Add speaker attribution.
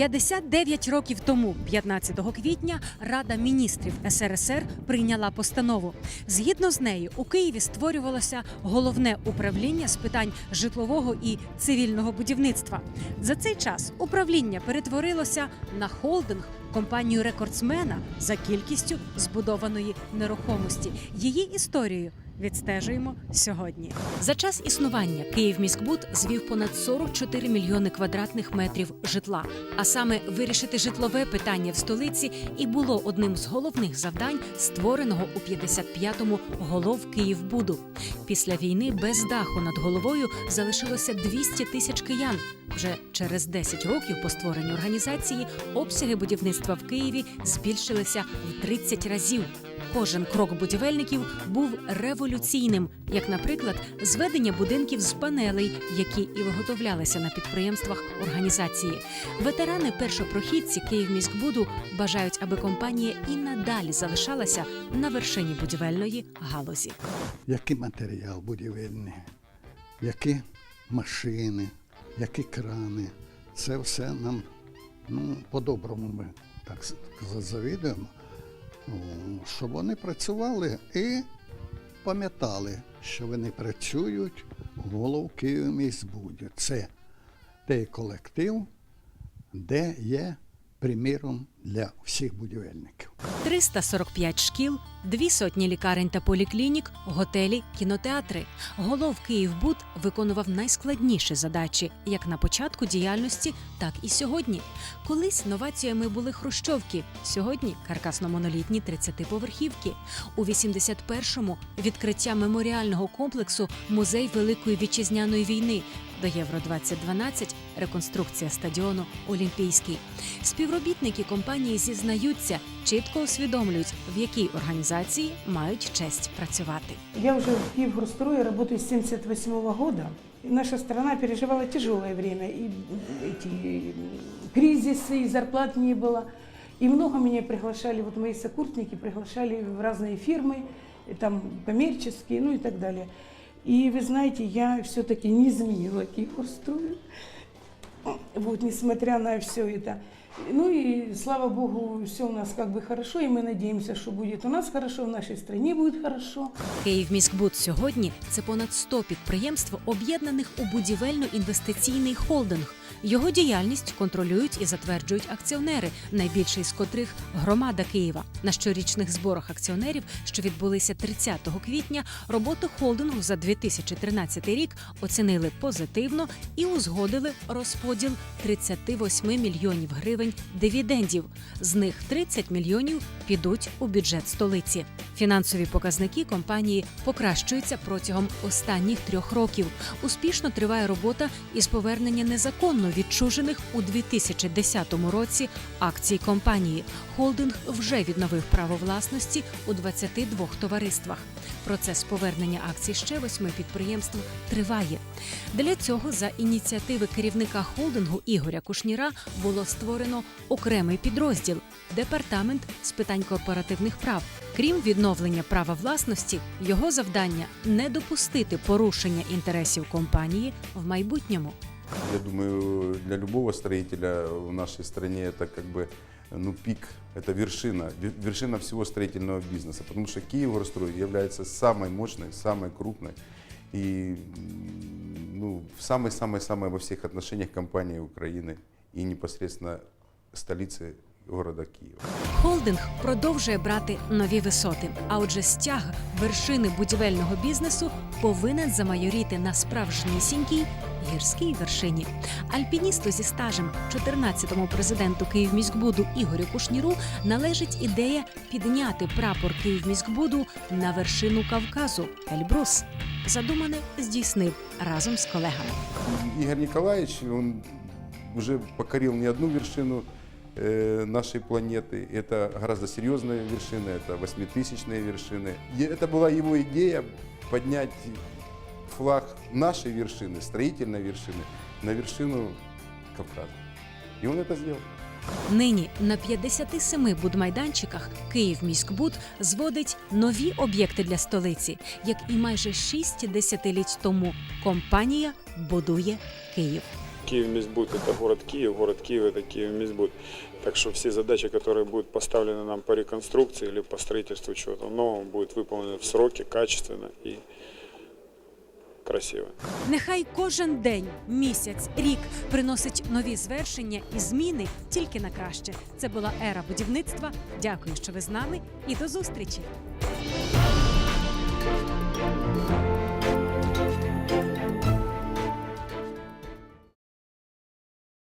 Speaker 1: 59 років тому, 15 квітня, Рада міністрів СРСР прийняла постанову. Згідно з нею, у Києві створювалося головне управління з питань житлового і цивільного будівництва. За цей час управління перетворилося на холдинг компанію рекордсмена за кількістю збудованої нерухомості. Її історію відстежуємо сьогодні. За час існування Київміськбуд звів понад 44 мільйони квадратних метрів житла. А саме вирішити житлове питання в столиці і було одним з головних завдань, створеного у 55-му голов Київбуду. Після війни без даху над головою залишилося 200 тисяч киян. Вже через 10 років по створенню організації обсяги будівництва в Києві збільшилися в 30 разів. Кожен крок будівельників був революційним, як, наприклад, зведення будинків з панелей, які і виготовлялися на підприємствах організації. Ветерани першопрохідці Київміськбуду бажають, аби компанія і надалі залишалася на вершині будівельної галузі.
Speaker 2: який матеріал будівельний, які машини, які крани. Це все нам ну, по-доброму ми так завідуємо, щоб вони працювали і пам'ятали, що вони працюють головки голов Київміськбуді. Це той колектив, де є приміром для всіх будівельників.
Speaker 1: 345 шкіл, дві сотні лікарень та поліклінік, готелі, кінотеатри. Голов Київбуд виконував найскладніші задачі як на початку діяльності, так і сьогодні. Колись новаціями були хрущовки, сьогодні каркасно-монолітні 30-поверхівки. У 81-му відкриття меморіального комплексу Музей Великої вітчизняної війни. До Євро 2012 реконструкція стадіону Олімпійський. Співробітники компанії зізнаються, чітко усвідомлюють, в якій організації мають честь працювати.
Speaker 3: Я уже в Киевгорстрое работаю с 78 года. И Наша страна переживала тяжелое время, и эти кризисы, и зарплат не было. И много меня приглашали, вот мои сокурсники приглашали в разные фирмы, и там коммерческие, ну и так далее. И вы знаете, я все-таки не изменила Киевгорстрою. Вот, несмотря на все это. Ну и слава Богу, все у нас как бы хорошо, и мы надеемся, что будет у нас хорошо, в нашей стране будет хорошо.
Speaker 1: Київміськбуд сьогодні це понад 100 підприємств, об'єднаних у будівельно-інвестиційний холдинг. Його діяльність контролюють і затверджують акціонери, найбільший з котрих громада Києва. На щорічних зборах акціонерів, що відбулися 30 квітня, роботу холдингу за 2013 рік оцінили позитивно і узгодили розподіл 38 мільйонів гривень дивідендів. З них 30 мільйонів підуть у бюджет столиці. Фінансові показники компанії покращуються протягом останніх трьох років. Успішно триває робота із повернення незаконно відчужених у 2010 році акцій компанії. Холдинг вже відновив право власності у 22 товариствах. Процес повернення акцій ще восьми підприємств триває. Для цього за ініціативи керівника холдингу Ігоря Кушніра було створено окремий підрозділ департамент з питань корпоративних прав. Крім відновлення права власності, його завдання не допустити порушення інтересів компанії в майбутньому.
Speaker 4: Я думаю, для любого строителя в нашей стране это как бы ну, пик, это вершина, ве- вершина всего строительного бизнеса, потому что Киевгорстрой является самой мощной, самой крупной и м, в самой-самой-самой во всех отношениях компании Украины и непосредственно столицы города Киева.
Speaker 1: Холдинг продовжує брати нові висоти. А отже, стяг вершини будівельного бізнесу повинен замайоріти на справжнісінькій гірській вершині. Альпіністу зі стажем 14-му президенту Київміськбуду Ігорю Кушніру належить ідея підняти прапор Київміськбуду на вершину Кавказу Ельбрус. Задумане здійснив разом з колегами.
Speaker 4: Игорь Николаевич, он уже покорил не одну вершину нашей планеты. Это гораздо серьезные вершины, это восьмитысячные вершины. И это была его идея поднять флаг нашей вершины, строительной вершины, на вершину Кавказа. И он это сделал.
Speaker 1: Нині на 57 будмайданчиках Київміськбуд зводить нові об'єкти для столиці, як і майже 6 десятиліть тому компанія будує Київ.
Speaker 5: Киевмизбуд – это город Киев, город Киев – это Киевмизбуд. Так что все задачи, которые будут поставлены нам по реконструкции или по строительству чего-то нового, будут выполнены в сроки, качественно и красиво.
Speaker 1: Нехай кожен день, місяць, рік приносить нові звершення і зміни тільки на краще. Це була ера будівництва. Дякую, що ви з нами, і до зустрічі.